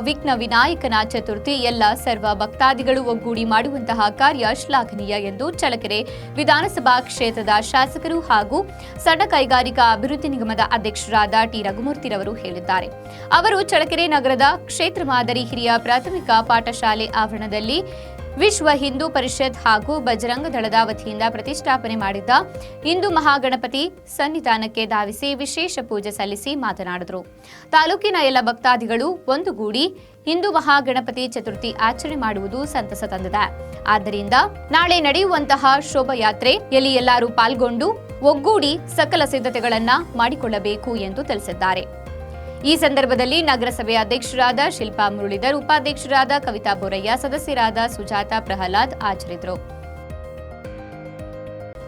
ವಿಘ್ನ ವಿನಾಯಕನ ಚತುರ್ಥಿ ಎಲ್ಲ ಸರ್ವ ಭಕ್ತಾದಿಗಳು ಒಗ್ಗೂಡಿ ಮಾಡುವಂತಹ ಕಾರ್ಯ ಶ್ಲಾಘನೀಯ ಎಂದು ಚಳಕೆರೆ ವಿಧಾನಸಭಾ ಕ್ಷೇತ್ರದ ಶಾಸಕರು ಹಾಗೂ ಸಣ್ಣ ಕೈಗಾರಿಕಾ ಅಭಿವೃದ್ಧಿ ನಿಗಮದ ಅಧ್ಯಕ್ಷರಾದ ಟಿ. ರಘುಮೂರ್ತಿರವರು ಹೇಳಿದ್ದಾರೆ. ಅವರು ಚಳಕೆರೆ ನಗರದ ಕ್ಷೇತ್ರ ಮಾದರಿ ಹಿರಿಯ ಪ್ರಾಥಮಿಕ ಪಾಠಶಾಲೆ ಆವರಣದಲ್ಲಿ ವಿಶ್ವ ಹಿಂದೂ ಪರಿಷತ್ ಹಾಗೂ ಬಜರಂಗ ದಳದ ವತಿಯಿಂದ ಪ್ರತಿಷ್ಠಾಪನೆ ಮಾಡಿದ್ದ ಹಿಂದೂ ಮಹಾಗಣಪತಿ ಸನ್ನಿಧಾನಕ್ಕೆ ಧಾವಿಸಿ ವಿಶೇಷ ಪೂಜೆ ಸಲ್ಲಿಸಿ ಮಾತನಾಡಿದರು. ತಾಲೂಕಿನ ಎಲ್ಲ ಭಕ್ತಾದಿಗಳು ಒಂದುಗೂಡಿ ಹಿಂದೂ ಮಹಾಗಣಪತಿ ಚತುರ್ಥಿ ಆಚರಣೆ ಮಾಡುವುದು ಸಂತಸ ತಂದಿದೆ. ಆದ್ದರಿಂದ ನಾಳೆ ನಡೆಯುವಂತಹ ಶೋಭಾಯಾತ್ರೆಯಲ್ಲಿ ಎಲ್ಲರೂ ಪಾಲ್ಗೊಂಡು ಒಗ್ಗೂಡಿ ಸಕಲ ಸಿದ್ಧತೆಗಳನ್ನ ಮಾಡಿಕೊಳ್ಳಬೇಕು ಎಂದು ತಿಳಿಸಿದ್ದಾರೆ. ಈ ಸಂದರ್ಭದಲ್ಲಿ ನಗರಸಭೆ ಅಧ್ಯಕ್ಷರಾದ ಶಿಲ್ಪಾ ಮುರಳೀಧರ್, ಉಪಾಧ್ಯಕ್ಷರಾದ ಕವಿತಾ ಬೋರಯ್ಯ, ಸದಸ್ಯರಾದ ಸುಜಾತಾ ಪ್ರಹ್ಲಾದ್ ಹಾಜರಿದ್ದರು.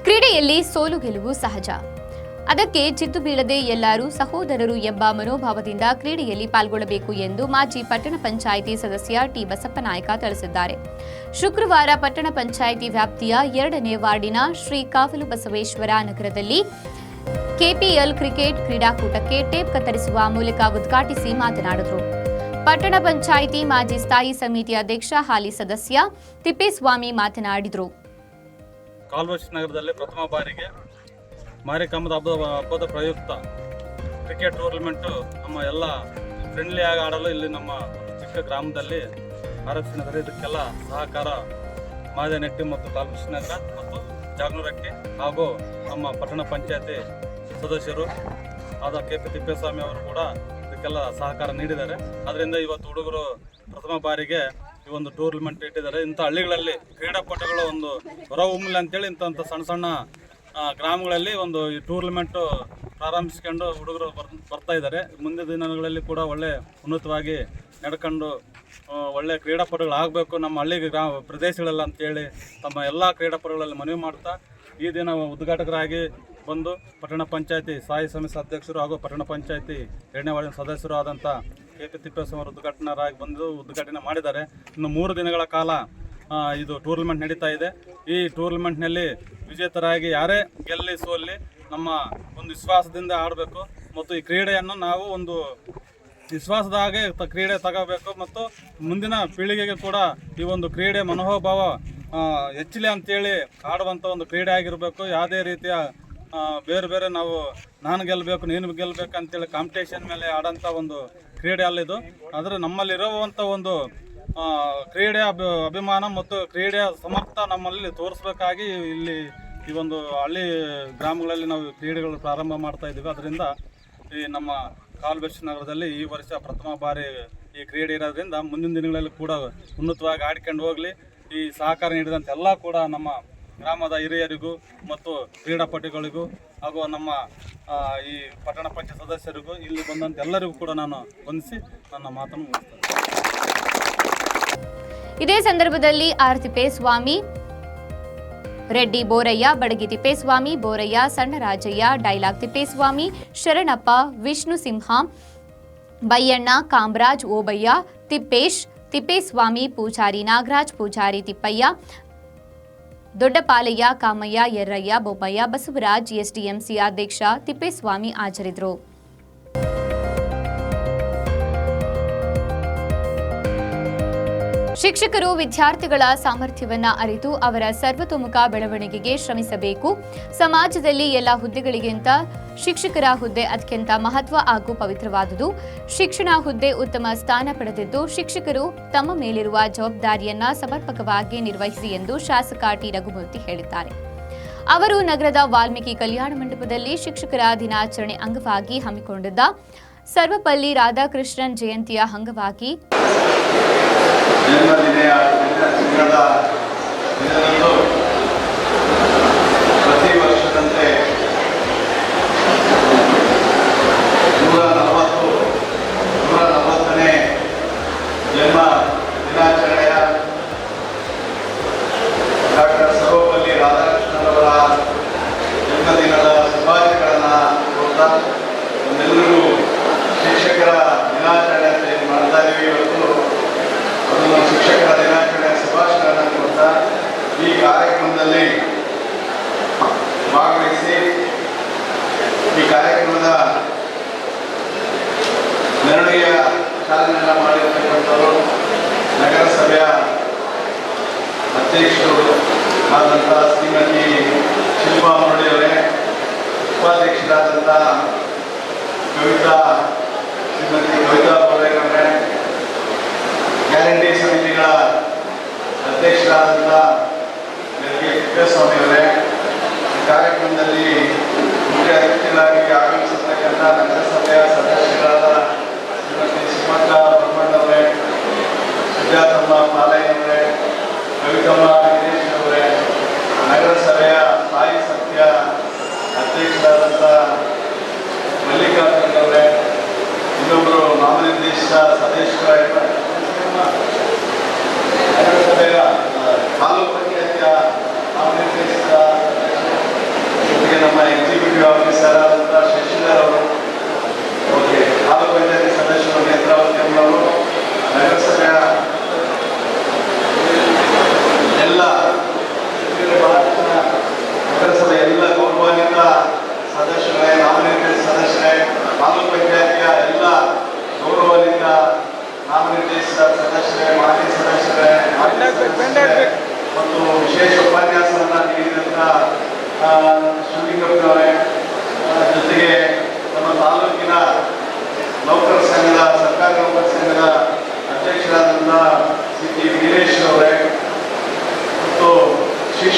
ಕ್ರೀಡೆಯಲ್ಲಿ ಸೋಲು ಗೆಲುವು ಸಹಜ. ಅದಕ್ಕೆ ಚಿತ್ತು ಬೀಳದೆ ಎಲ್ಲರೂ ಸಹೋದರರು ಎಂಬ ಮನೋಭಾವದಿಂದ ಕ್ರೀಡೆಯಲ್ಲಿ ಪಾಲ್ಗೊಳ್ಳಬೇಕು ಎಂದು ಮಾಜಿ ಪಟ್ಟಣ ಪಂಚಾಯಿತಿ ಸದಸ್ಯ ಟಿ ಬಸಪ್ಪನಾಯಕ ತಿಳಿಸಿದ್ದಾರೆ. ಶುಕ್ರವಾರ ಪಟ್ಟಣ ಪಂಚಾಯಿತಿ ವ್ಯಾಪ್ತಿಯ ಎರಡನೇ ವಾರ್ಡಿನ ಶ್ರೀ ಕಾವಲು ಬಸವೇಶ್ವರ ನಗರದಲ್ಲಿ ಕೆಪಿಎಲ್ ಕ್ರಿಕೆಟ್ ಕ್ರೀಡಾಕೂಟಕ್ಕೆ ಟೇಪ್ ಕತ್ತರಿಸುವ ಮೂಲಕ ಉದ್ಘಾಟಿಸಿ ಮಾತನಾಡಿದರು. ಪಟ್ಟಣ ಪಂಚಾಯಿತಿ ಮಾಜಿ ಸ್ಥಾಯಿ ಸಮಿತಿ ಅಧ್ಯಕ್ಷ, ಹಾಲಿ ಸದಸ್ಯ ತಿಪ್ಪೇಸ್ವಾಮಿ ಮಾತನಾಡಿದರು. ನಗರದಲ್ಲಿ ಪ್ರಥಮ ಬಾರಿಗೆ ಮಾರಿಕಾಂಬದ ಹಬ್ಬದ ಹಬ್ಬದ ಪ್ರಯುಕ್ತ ಕ್ರಿಕೆಟ್ ಟೂರ್ನಮೆಂಟ್ ನಮ್ಮ ಎಲ್ಲ ಫ್ರೆಂಡ್ಲಿ ಆಗಿ ಆಡಲು ಇಲ್ಲಿ ನಮ್ಮ ಚಿಕ್ಕ ಗ್ರಾಮದಲ್ಲಿ ಆರಕ್ಷಣೆ ಇದಕ್ಕೆಲ್ಲ ಸಹಕಾರ, ಮಾದನೆಟ್ಟಿ ಮತ್ತು ಕಾಲ್ವಶ್ ನಗರ ಮತ್ತು ಜಾಗನೂರಕ್ಕೆ ಹಾಗೂ ನಮ್ಮ ಪಟ್ಟಣ ಪಂಚಾಯತಿ ಸದಸ್ಯರು ಆದ ಕೆ ಪಿ ತಿಪ್ಪೇಸ್ವಾಮಿ ಅವರು ಕೂಡ ಇದಕ್ಕೆಲ್ಲ ಸಹಕಾರ ನೀಡಿದ್ದಾರೆ. ಅದರಿಂದ ಇವತ್ತು ಹುಡುಗರು ಪ್ರಥಮ ಬಾರಿಗೆ ಈ ಒಂದು ಟೂರ್ನಮೆಂಟ್ ಇಟ್ಟಿದ್ದಾರೆ. ಇಂಥ ಹಳ್ಳಿಗಳಲ್ಲಿ ಕ್ರೀಡಾಪಟುಗಳ ಒಂದು ಹೊರಹೊಮ್ಮಲಿ ಅಂತೇಳಿ ಇಂಥ ಸಣ್ಣ ಸಣ್ಣ ಗ್ರಾಮಗಳಲ್ಲಿ ಒಂದು ಈ ಟೂರ್ನಮೆಂಟು ಪ್ರಾರಂಭಿಸ್ಕೊಂಡು ಹುಡುಗರು ಬರ್, ಬರ್ತಾ ಇದ್ದಾರೆ. ಮುಂದಿನ ದಿನಗಳಲ್ಲಿ ಕೂಡ ಒಳ್ಳೆ ಉನ್ನತವಾಗಿ ನಡ್ಕೊಂಡು ಆ, ಕ್ರೀಡಾಪಟುಗಳು ಆಗಬೇಕು. ನಮ್ಮ ಹಳ್ಳಿಗೆ ಗ್ರಾಮ ಪ್ರದೇಶಗಳೆಲ್ಲ ಅಂತೇಳಿ ತಮ್ಮ ಎಲ್ಲ ಕ್ರೀಡಾಪಟುಗಳಲ್ಲಿ ಮನವಿ ಮಾಡ್ತಾ ಈ ದಿನ ಉದ್ಘಾಟಕರಾಗಿ ಬಂದು ಪಟ್ಟಣ ಪಂಚಾಯತಿ ಸ್ಥಾಯಿ ಸಮಿತಿ ಅಧ್ಯಕ್ಷರು ಹಾಗೂ ಪಟ್ಟಣ ಪಂಚಾಯತಿ ಎರಡನೇ ವಾರ್ಡಿನ ಸದಸ್ಯರು ಆದಂಥ ಕೆ ಪಿ ತಿಪ್ಪೇಸ್ವಾಮಿ ಉದ್ಘಾಟನರಾಗಿ ಬಂದು ಉದ್ಘಾಟನೆ ಮಾಡಿದ್ದಾರೆ. ಇನ್ನು ಮೂರು ದಿನಗಳ ಕಾಲ ಇದು ಟೂರ್ನಮೆಂಟ್ ನಡೀತಾ ಇದೆ. ಈ ಟೂರ್ನಮೆಂಟ್ನಲ್ಲಿ ವಿಜೇತರಾಗಿ ಯಾರೇ ಗೆಲ್ಲಿ ಸೋಲ್ಲಿ ನಮ್ಮ ಒಂದು ವಿಶ್ವಾಸದಿಂದ ಆಡಬೇಕು. ಮತ್ತು ಈ ಕ್ರೀಡೆಯನ್ನು ನಾವು ಒಂದು ವಿಶ್ವಾಸದಾಗೆ ಕ್ರೀಡೆ ತಗೋಬೇಕು ಮತ್ತು ಮುಂದಿನ ಪೀಳಿಗೆಗೆ ಕೂಡ ಈ ಒಂದು ಕ್ರೀಡೆ ಮನೋಭಾವ ಹೆಚ್ಚಲಿ ಅಂತೇಳಿ ಆಡುವಂಥ ಒಂದು ಕ್ರೀಡೆ ಆಗಿರಬೇಕು. ಯಾವುದೇ ರೀತಿಯ ಬೇರೆ ಬೇರೆ ನಾವು ನಾನು ಗೆಲ್ಲಬೇಕು ನೀನು ಗೆಲ್ಲಬೇಕು ಅಂತೇಳಿ ಕಾಂಪಿಟೇಷನ್ ಮೇಲೆ ಆಡೋಂಥ ಒಂದು ಕ್ರೀಡೆ ಅಲ್ಲಿದು ಆದರೆ ನಮ್ಮಲ್ಲಿರುವಂಥ ಒಂದು ಕ್ರೀಡೆ ಅಭಿ, ಅಭಿಮಾನ ಮತ್ತು ಕ್ರೀಡೆಯ ಸಮರ್ಥ ನಮ್ಮಲ್ಲಿ ತೋರಿಸ್ಬೇಕಾಗಿ ಇಲ್ಲಿ ಈ ಒಂದು ಹಳ್ಳಿ ಗ್ರಾಮಗಳಲ್ಲಿ ನಾವು ಕ್ರೀಡೆಗಳು ಪ್ರಾರಂಭ ಮಾಡ್ತಾ ಇದ್ದೀವಿ. ಅದರಿಂದ ಈ ನಮ್ಮ ಕಾಲ್ಬೆಸ್ಟ್ ನಗರದಲ್ಲಿ ಈ ವರ್ಷ ಪ್ರಥಮ ಬಾರಿ ಈ ಕ್ರೀಡೆ ಇರೋದ್ರಿಂದ ಮುಂದಿನ ದಿನಗಳಲ್ಲಿ ಕೂಡ ಉನ್ನತವಾಗಿ ಆಡ್ಕೊಂಡು ಹೋಗಲಿ. ಈ ಸಹಕಾರ ನೀಡಿದಂಥ ಎಲ್ಲ ಕೂಡ ನಮ್ಮ ಗ್ರಾಮದ ಹಿರಿಯರಿಗೂ ಮತ್ತು ಕ್ರೀಡಾಪಟುಗಳಿಗೂ ಹಾಗೂ ನಮ್ಮ ಈ ಪಟ್ಟಣ ಪಂಚಾಯತ್ ಸದಸ್ಯರಿಗೂ, ಇಲ್ಲಿ ಬಂದಂಥ ಎಲ್ಲರಿಗೂ ಕೂಡ ನಾನು ವಂದಿಸಿ ನನ್ನ ಮಾತನ್ನು ಮುಗಿಸ್ತೇನೆ. ಇದೇ ಸಂದರ್ಭದಲ್ಲಿ ಆರ್ತಿಪೇ ತಿಪ್ಪೇಸ್ವಾಮಿ ರೆಡ್ಡಿ ಬೋರಯ್ಯ, ಬಡಗಿ ತಿಪ್ಪೇಸ್ವಾಮಿ, ಬೋರಯ್ಯ, ಸಣ್ಣರಾಜಯ್ಯ, ಡೈಲಾಗ್ ತಿಪ್ಪೇಸ್ವಾಮಿ, ಶರಣಪ್ಪ, ವಿಷ್ಣು ಸಿಂಹ, ಬೈಯಣ್ಣ, ಕಾಮರಾಜ್, ಓಬಯ್ಯ, ತಿಪ್ಪೇಶ್, ತಿಪ್ಪೇಸ್ವಾಮಿ, ಪೂಜಾರಿ ನಾಗರಾಜ್, ಪೂಜಾರಿ ತಿಪ್ಪಯ್ಯ, ದೊಡ್ಡಪಾಲಯ್ಯ, ಕಾಮಯ್ಯ ಎರ್ರಯ್ಯ ಬೊಬ್ಬಯ್ಯ, ಬಸವರಾಜ್, ಎಸ್ಡಿಎಂಸಿ ಅಧ್ಯಕ್ಷ ತಿಪ್ಪೇಸ್ವಾಮಿ ಹಾಜರಿದ್ದರು. ಶಿಕ್ಷಕರು ವಿದ್ಯಾರ್ಥಿಗಳ ಸಾಮರ್ಥ್ಯವನ್ನ ಅರಿತು ಅವರ ಸರ್ವತೋಮುಖ ಬೆಳವಣಿಗೆಗೆ ಶ್ರಮಿಸಬೇಕು. ಸಮಾಜದಲ್ಲಿ ಎಲ್ಲ ಹುದ್ದೆಗಳಿಗಿಂತ ಶಿಕ್ಷಕರ ಹುದ್ದೆ ಅತ್ಯಂತ ಮಹತ್ವ ಹಾಗೂ ಪವಿತ್ರವಾದುದು. ಶಿಕ್ಷಣ ಹುದ್ದೆ ಉತ್ತಮ ಸ್ಥಾನ ಪಡೆದಿದ್ದು, ಶಿಕ್ಷಕರು ತಮ್ಮ ಮೇಲಿರುವ ಜವಾಬ್ದಾರಿಯನ್ನ ಸಮರ್ಪಕವಾಗಿ ನಿರ್ವಹಿಸಿ ಎಂದು ಶಾಸಕ ಟಿ. ರಘುಮೂರ್ತಿ ಹೇಳಿದ್ದಾರೆ. ಅವರು ನಗರದ ವಾಲ್ಮೀಕಿ ಕಲ್ಯಾಣ ಮಂಟಪದಲ್ಲಿ ಶಿಕ್ಷಕರ ದಿನಾಚರಣೆ ಅಂಗವಾಗಿ ಹಮ್ಮಿಕೊಂಡಿದ್ದ ಸರ್ವಪಲ್ಲಿ ರಾಧಾಕೃಷ್ಣನ್ ಜಯಂತಿಯ ಅಂಗವಾಗಿ ಜನ್ಮದಿನ ದಿನದ ದಿನದಂದು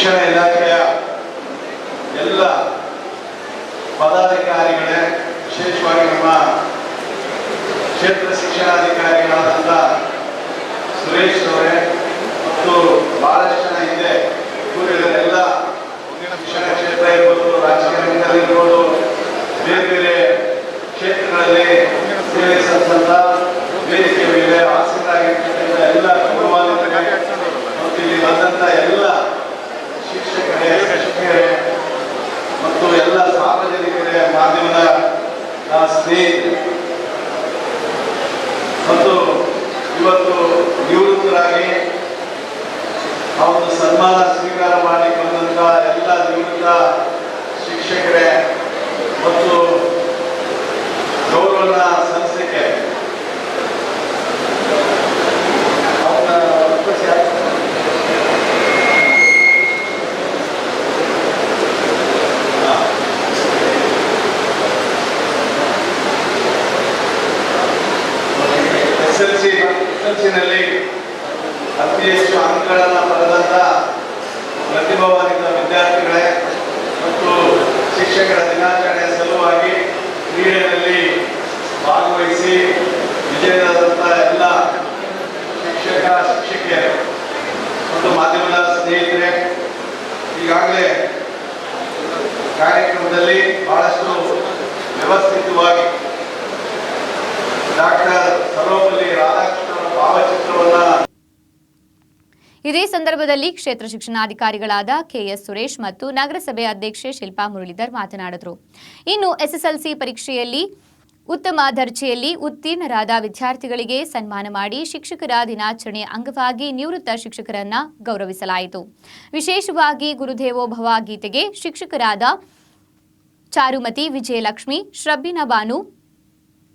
ಶಿಕ್ಷಣ ಇಲಾಖೆಯ ಎಲ್ಲ ಪದಾಧಿಕಾರಿಗಳೇ, ವಿಶೇಷವಾಗಿ ನಮ್ಮ ಕ್ಷೇತ್ರ ಶಿಕ್ಷಣಾಧಿಕಾರಿಗಳಾದಂಥ ಸುರೇಶ್ ಅವರೇ ಮತ್ತು ಬಹಳಷ್ಟು ಜನ ಹಿಂದೆ ಇವರಿದ್ದಾರೆ ಎಲ್ಲ ಶಿಕ್ಷಣ ಕ್ಷೇತ್ರ ಇರ್ಬೋದು, ರಾಜಕೀಯ ರಂಗದಲ್ಲಿ ಬೇರೆ ಬೇರೆ ಕ್ಷೇತ್ರಗಳಲ್ಲಿ ಸೇವೆ ಸಲ್ಲಿಸಂತ ವೇದಿಕೆ ಮೇಲೆ ಆಗಿರ್ತಕ್ಕಂಥ ಎಲ್ಲ ಗೌರವಾನ್ವಿತ ಮತ್ತು ಇಲ್ಲಿ ಬಂದಂಥ ಎಲ್ಲ ಮತ್ತು ಎಲ್ಲ ಸಾರ್ವಜನಿಕರೇ ಮಾಧ್ಯಮದ ಸ್ನೇಹಿತರೆ. ಮತ್ತು ಇವತ್ತು ನಿವೃತ್ತರಾಗಿ ಆ ಒಂದು ಸನ್ಮಾನ ಸ್ವೀಕಾರ ಮಾಡಿಕೊಂಡಂತ ಎಲ್ಲ ನಿವೃತ್ತ ಶಿಕ್ಷಕರೇ ಮತ್ತು ಗೌರವನ ಸಂಸ್ಥೆಗೆ ಅವ್ರನ್ನ ಒಪ್ಪಿಸಿ ಹಾ. S L C S L ಸಿನಲ್ಲಿ ಅತಿ ಹೆಚ್ಚು ಅಂಕಗಳನ್ನು ಪಡೆದಂಥ ಪ್ರತಿಭಾನ್ವಿತ ವಿದ್ಯಾರ್ಥಿಗಳೇ ಮತ್ತು ಶಿಕ್ಷಕರ ದಿನಾಚರಣೆಯ ಸಲುವಾಗಿ ಕ್ರೀಡೆಯಲ್ಲಿ ಭಾಗವಹಿಸಿ ವಿಜಯದಾದಂಥ ಎಲ್ಲ ಶಿಕ್ಷಕ ಶಿಕ್ಷಕಿಯರು ಮತ್ತು ಮಾಧ್ಯಮದ ಸ್ನೇಹಿತರೆ ಈಗಾಗಲೇ ಕಾರ್ಯಕ್ರಮದಲ್ಲಿ ಬಹಳಷ್ಟು ವ್ಯವಸ್ಥಿತವಾಗಿ ಡಾಕ್ಟರ್ ಸರ್ವಪಲ್ಲಿ ರಾಧಾಕೃಷ್ಣನ ಭಾವಚಿತ್ರವನ್ನ ಇದೇ ಸಂದರ್ಭದಲ್ಲಿ ಕ್ಷೇತ್ರ ಶಿಕ್ಷಣಾಧಿಕಾರಿಗಳಾದ ಕೆಎಸ್ ಸುರೇಶ್ ಮತ್ತು ನಗರಸಭೆ ಅಧ್ಯಕ್ಷೆ ಶಿಲ್ಪಾ ಮುರಳೀಧರ್ ಮಾತನಾಡಿದರು. ಇನ್ನು ಎಸ್ಎಸ್ಎಲ್ಸಿ ಪರೀಕ್ಷೆಯಲ್ಲಿ ಉತ್ತಮ ದರ್ಜೆಯಲ್ಲಿ ಉತ್ತೀರ್ಣರಾದ ವಿದ್ಯಾರ್ಥಿಗಳಿಗೆ ಸನ್ಮಾನ ಮಾಡಿ ಶಿಕ್ಷಕರ ದಿನಾಚರಣೆ ಅಂಗವಾಗಿ ನಿವೃತ್ತ ಶಿಕ್ಷಕರನ್ನ ಗೌರವಿಸಲಾಯಿತು. ವಿಶೇಷವಾಗಿ ಗುರುದೇವೋ ಭವ ಗೀತೆಗೆ ಶಿಕ್ಷಕರಾದ ಚಾರುಮತಿ ವಿಜಯಲಕ್ಷ್ಮಿ, ಶ್ರಬ್ಬಿನ ಬಾನು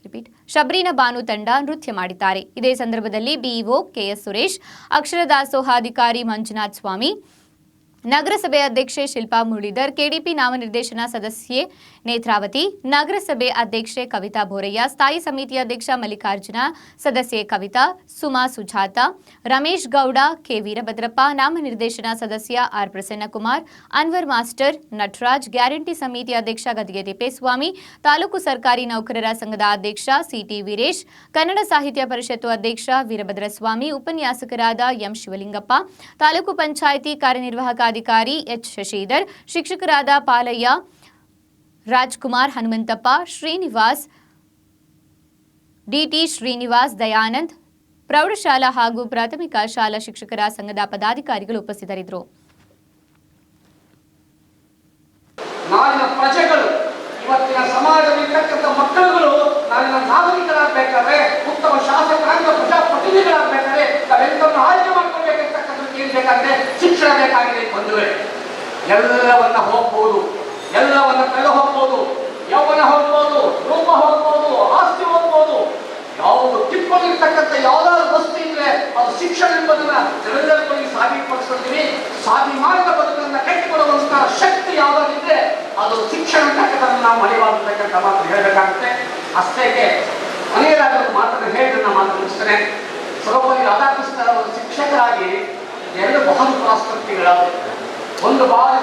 ರಿಪೀಟ್ ಶಬರಿನ ಬಾನು ತಂಡ ನೃತ್ಯ ಮಾಡಿದ್ದಾರೆ. ಇದೇ ಸಂದರ್ಭದಲ್ಲಿ ಬಿಇಒ ಕೆಎಸ್ ಸುರೇಶ್ ಅಕ್ಷರ ದಾಸೋಹಾಧಿಕಾರಿ ಮಂಜುನಾಥ್ ಸ್ವಾಮಿ, ನಗರಸಭೆ ಅಧ್ಯಕ್ಷೆ ಶಿಲ್ಪಾ ಮುರಳೀಧರ್, ಕೆಡಿಪಿ ನಾಮನಿರ್ದೇಶನ ಸದಸ್ಯೆ ನೇತ್ರಾವತಿ ನಗರಸಭೆ ಅಧ್ಯಕ್ಷೆ ಕವಿತಾ ಬೋರಯ್ಯ ಸ್ಥಾಯಿ ಸಮಿತಿ ಅಧ್ಯಕ್ಷ ಮಲ್ಲಿಕಾರ್ಜುನ, ಸದಸ್ಯೆ ಕವಿತಾ, ಸುಮಾ ಸುಜಾತ, ರಮೇಶ್ ಗೌಡ, ಕೆ ವೀರಭದ್ರಪ್ಪ, ನಾಮನಿರ್ದೇಶನ ಸದಸ್ಯ R Prasannakumar, Anwar master, Nataraj, guarantee ಸಮಿತಿ ಅಧ್ಯಕ್ಷ ಗದಿಗೆ ತಿಪ್ಪೇಸ್ವಾಮಿ ತಾಲೂಕು ಸರ್ಕಾರಿ ನೌಕರರ ಸಂಘದ ಅಧ್ಯಕ್ಷ ಸಿಟಿ ವೀರೇಶ್, ಕನ್ನಡ ಸಾಹಿತ್ಯ ಪರಿಷತ್ತು ಅಧ್ಯಕ್ಷ ವೀರಭದ್ರಸ್ವಾಮಿ, ಉಪನ್ಯಾಸಕರಾದ ಎಂ ಶಿವಲಿಂಗಪ್ಪ, ತಾಲೂಕು ಪಂಚಾಯಿತಿ ಕಾರ್ಯನಿರ್ವಾಹಕ ಅಧಿಕಾರಿ ಎಚ್ ಶಶಿಧರ್, ಶಿಕ್ಷಕರಾದ ಪಾಲಯ್ಯ ರಾಜ್ಕುಮಾರ್, ಹನುಮಂತಪ್ಪ, ಶ್ರೀನಿವಾಸ್, ಡಿಟಿ ಶ್ರೀನಿವಾಸ್, ದಯಾನಂದ್, ಪ್ರೌಢಶಾಲಾ ಹಾಗೂ ಪ್ರಾಥಮಿಕ ಶಾಲಾ ಶಿಕ್ಷಕರ ಸಂಘದ ಪದಾಧಿಕಾರಿಗಳು ಉಪಸ್ಥಿತರಿದ್ದರು. ನಾಳಿನ ಪ್ರಜೆಗಳು, ಇವತ್ತಿನ ಸಮಾಜದಲ್ಲಿರ್ತಕ್ಕಂಥ ಮಕ್ಕಳುಗಳು ನಾಳಿನ ನಾಗರಿಕರಾಗಬೇಕಾದ್ರೆ, ಉತ್ತಮ ಶಾಸಕರಾಗ ಪ್ರಜಾಪ್ರತಿನಿಧಿಗಳಾಗಬೇಕಾದ್ರೆ ನಾವೆಲ್ಲವನ್ನು ಆಯ್ಕೆ ಮಾಡ್ಕೊಳ್ಬೇಕಿರ್ತಕ್ಕಂಥದ್ದು ಏನ್ ಬೇಕಾದ್ರೆ ಶಿಕ್ಷಣ ಬೇಕಾಗಿದೆ ಬಂಧುಗಳೇ ಎಲ್ಲವನ್ನ ಹೋಗ್ಬೋದು. ಎಲ್ಲವನ್ನ ಕಳೆದು ಹೋಗ್ಬೋದು ಯೌವನ ಹೋಗ್ಬೋದು ರೂಪ ಹೋಗ್ಬೋದು, ಆಸ್ತಿ ಹೋಗ್ಬೋದು. ಯಾವುದು ಟಿಪ್ಪಲ್ಲಿರ್ತಕ್ಕಂಥ ಯಾವುದಾದ್ರು ವಸ್ತು ಇದ್ರೆ ಅದು ಶಿಕ್ಷಣ ಎಂಬುದನ್ನ ಜನರಲ್ಲಿ ಸಾಧಿ ಮಾಡಿದ ಬದುಕನ್ನ ಕಟ್ಟಿಕೊಡುವಂತ ಶಕ್ತಿ ಯಾವುದಾಗಿದ್ರೆ ಅದು ಶಿಕ್ಷಣ ಅಂತಕ್ಕಂಥದ್ದು ನಾವು ಮರೆಯುವಂತಕ್ಕಂಥ ಮಾತು ಹೇಳಬೇಕಾಗುತ್ತೆ. ಕೊನೆಯದಾದ ಒಂದು ಮಾತನ್ನು ಹೇಳಿ ನಾನು ಮಾತು ಮುಗಿಸ್ತೇನೆ. ಸರ್ವಪಲ್ಲಿ ರಾಧಾಕೃಷ್ಣ ಅವರು ಶಿಕ್ಷಕರಾಗಿ ಎರಡು ಮಹಾನ್ ರಾಷ್ಟ್ರಪತಿಗಳಾದರು. ಒಂದು ಬಾರಿ